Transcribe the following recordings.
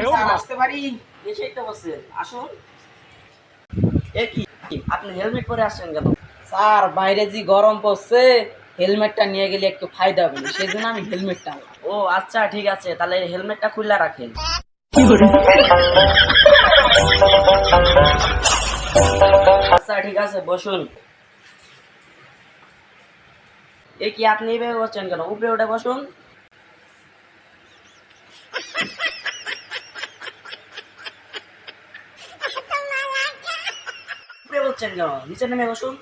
আসতে পারি? এসেই তো বসছেন আসুন। এ কি? আপনি হেলমেট পরে আসছেন কেন? স্যার বাইরে যে গরম পড়ছে হেলমেটটা নিয়ে গেলে একটু ফায়দা হবে। সেই জন্য আমি হেলমেটটা ও আচ্ছা ঠিক আছে। তাহলে হেলমেটটা খুলে রাখেন। আচ্ছা ঠিক আছে বসুন। এ কি আপনি এইভাবে বসছেন কেন? উপরে উঠে বসুন। বসছেন কেন নিচে নেমে বসুন।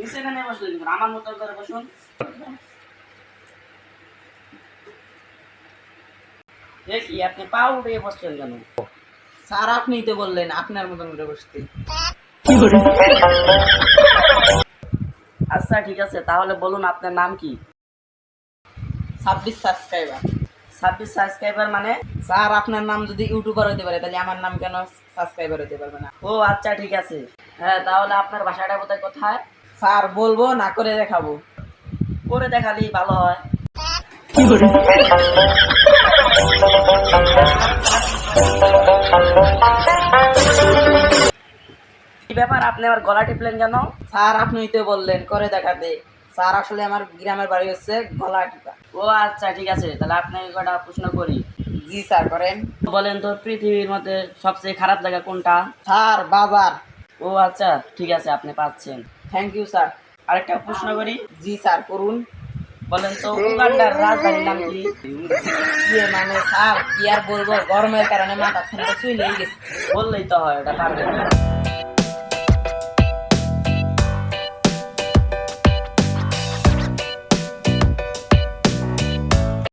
নিচে নেমে বসুন আমার মতো করে বসুন। আপনি পা উঠে বসছেন কেন? স্যার আপনিই তো বললেন আপনার মতন করে বসতে। আচ্ছা ঠিক আছে তাহলে বলুন আপনার নাম কি? ছাব্বিশ সাবস্ক্রাইবার ছাব্বিশ সাবস্ক্রাইবার মানে স্যার, আপনার নাম যদি ইউটিউবার হতে পারে, তাহলে আমার নাম কেন সাবস্ক্রাইবার হতে পারবে না? ও আচ্ছা ঠিক আছে। হ্যাঁ তাহলে আপনার বাসাটা কোথায় কোথায়? স্যার, বলব, না করে দেখাবো। করে দেখালেই ভালো হয়। কি ব্যাপার, আপনি আমার গলা টিপলেন কেন? স্যার আপনিই তো বললেন, করে দেখাতে। স্যার আসলে আমার গ্রামের বাড়ি হচ্ছে গলা টিপা ও আচ্ছা ঠিক আছে তাহলে আপনাকে কটা প্রশ্ন করি? জি স্যার করেন। বলেন তো পৃথিবীর মধ্যে সবচেয়ে খারাপ জায়গা কোনটা? স্যার বাজার। ও আচ্ছা ঠিক আছে আপনি পাচ্ছেন। থ্যাংক ইউ স্যার আরেকটা প্রশ্ন করি। জি স্যার করুন। বলেন তো উগান্ডার রাজধানীর নাম কি? মানে স্যার কি আর বলব গরমের কারণে মাথা ঠান্ডা চুই লেগে গেছে। বললেই তো হয় ওটা পারবেন